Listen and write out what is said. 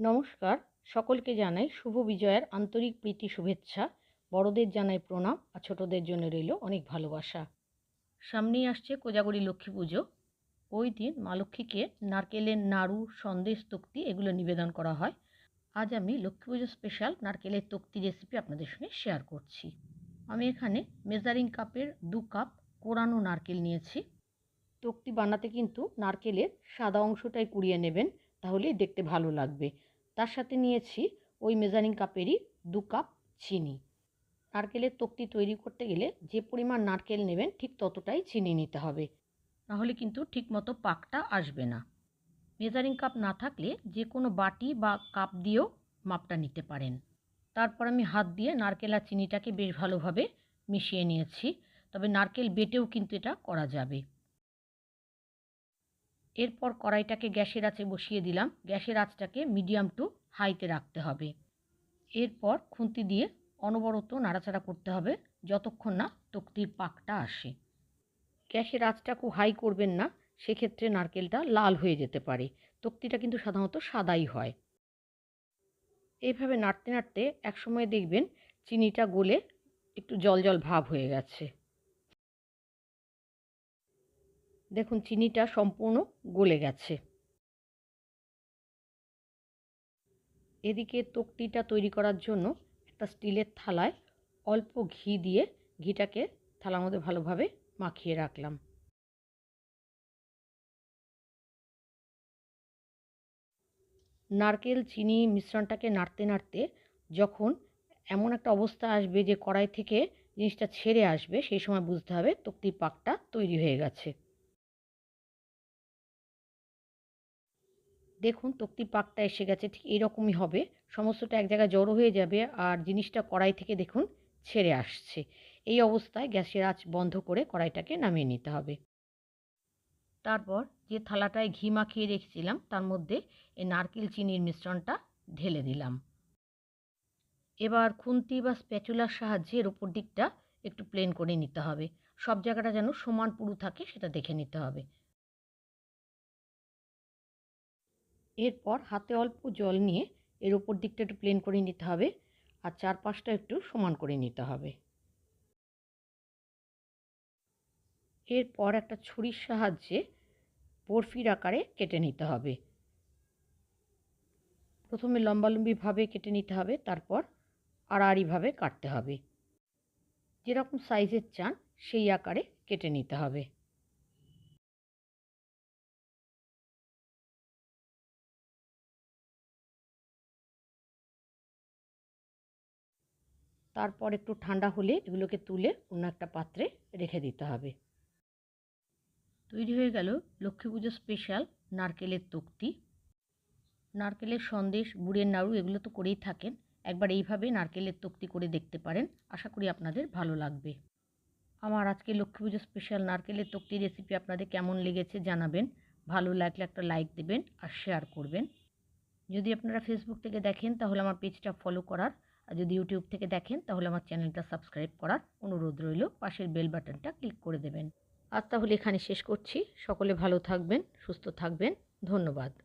নমস্কার। সকলকে জানাই শুভ বিজয়ের আন্তরিক প্রীতি শুভেচ্ছা। বড়দের জানাই প্রণাম আর ছোটদের জন্য রইল অনেক ভালোবাসা। সামনেই আসছে কোজাগরী লক্ষ্মী পুজো। ওই দিন মা লক্ষ্মীকে নারকেলের নাড়ু, সন্দেশ, তক্তি এগুলো নিবেদন করা হয়। আজ আমি লক্ষ্মী পুজো স্পেশাল নারকেলের তক্তি রেসিপি আপনাদের সঙ্গে শেয়ার করছি। আমি এখানে মেজারিং কাপের দু কাপ কোরানো নারকেল নিয়েছি। তক্তি বানাতে কিন্তু নারকেলের সাদা অংশটাই কুড়িয়ে নেবেন, তাহলেই দেখতে ভালো লাগবে। তার সাথে নিয়েছি ওই মেজারিং কাপেরই দু কাপ চিনি। নারকেলের তক্তি তৈরি করতে গেলে যে পরিমাণ নারকেল নেবেন ঠিক ততটাই চিনি নিতে হবে। নাহলে কিন্তু ঠিকমতো পাকটা আসবে না। মেজারিং কাপ না থাকলে যে কোনো বাটি বা কাপ দিয়েও মাপটা নিতে পারেন। তারপর আমি হাত দিয়ে নারকেল আর চিনিটাকে বেশ ভালোভাবে মিশিয়ে নিয়েছি। তবে নারকেল বেটেও কিন্তু এটা করা যাবে। এরপর কড়াইটাকে গ্যাসের আঁচে বসিয়ে দিলাম। গ্যাসের আঁচটাকে মিডিয়াম টু হাইতে রাখতে হবে। এরপর খুন্তি দিয়ে অনবরত নাড়াচাড়া করতে হবে যতক্ষণ না তক্তির পাকটা আসে। গ্যাসের আঁচটা খুব হাই করবেন না, সেক্ষেত্রে নারকেলটা লাল হয়ে যেতে পারে। তক্তিটা কিন্তু সাধারণত সাদাই হয়। এইভাবে নাড়তে নাড়তে একসময় দেখবেন চিনিটা গলে একটু জল জল ভাব হয়ে গেছে। দেখুন, চিনিটা সম্পূর্ণ গলে গেছে। এদিকে তক্তিটা তৈরি করার জন্য একটা স্টিলের থালায় অল্প ঘি দিয়ে ঘিটাকে থালার মধ্যে ভালোভাবে মাখিয়ে রাখলাম। নারকেল, চিনি মিশ্রণটাকে নাড়তে নাড়তে যখন এমন একটা অবস্থা আসবে যে কড়াই থেকে জিনিসটা ছেড়ে আসবে, সেই সময় বুঝতে হবে তক্তির পাকটা তৈরি হয়ে গেছে। দেখুন তক্তির পাকটা এসে গেছে, ঠিক এইরকমই হবে। সমস্তটা এক জায়গায় জড়ো হয়ে যাবে আর জিনিসটা কড়াই থেকে দেখুন ছেড়ে আসছে। এই অবস্থায় গ্যাসের আঁচ বন্ধ করে কড়াইটাকে নামিয়ে নিতে হবে। তারপর যে থালাটায় ঘি মাখিয়ে রেখেছিলাম, তার মধ্যে এই নারকেল চিনির মিশ্রণটা ঢেলে দিলাম। এবার খুন্তি বা স্প্যাচুলার সাহায্যে এর ওপর দিকটা একটু প্লেন করে নিতে হবে। সব জায়গাটা যেন সমান পুরু থাকে, সেটা দেখে নিতে হবে। এরপর হাতে অল্প জল নিয়ে এর ওপর দিকটা একটু প্লেন করে নিতে হবে আর চারপাশটা একটু সমান করে নিতে হবে। এরপর একটা ছুরির সাহায্যে বরফির আকারে কেটে নিতে হবে। প্রথমে লম্বালম্বিভাবে কেটে নিতে হবে, তারপর আড়াআড়িভাবে কাটতে হবে। যেরকম সাইজের চান, সেই আকারে কেটে নিতে হবে। তারপর একটু ঠান্ডা হলে এগুলোকে তুলে অন্য একটা পাত্রে রেখে দিতে হবে। তৈরি হয়ে গেল লক্ষ্মী পুজো স্পেশাল নারকেলের তক্তি। নারকেলের সন্দেশ, গুড়ের নাড়ু এগুলো তো করেই থাকেন। একবার এইভাবে নারকেলের তক্তি করে দেখতে পারেন। আশা করি আপনাদের ভালো লাগবে। আমার আজকে লক্ষ্মী পুজো স্পেশাল নারকেলের তক্তি রেসিপি আপনাদের কেমন লেগেছে জানাবেন। ভালো লাগলে একটা লাইক দেবেন আর শেয়ার করবেন। যদি আপনারা ফেসবুক থেকে দেখেন তাহলে আমার পেজটা ফলো করার আর যদি ইউটিউব থেকে দেখেন, তাহলে আমার চ্যানেলটা সাবস্ক্রাইব করার অনুরোধ রইল। পাশের বেল বাটনটা ক্লিক করে দেবেন। আজ তাহলে এখানে শেষ করছি। সকলে ভালো থাকবেন, সুস্থ থাকবেন। ধন্যবাদ।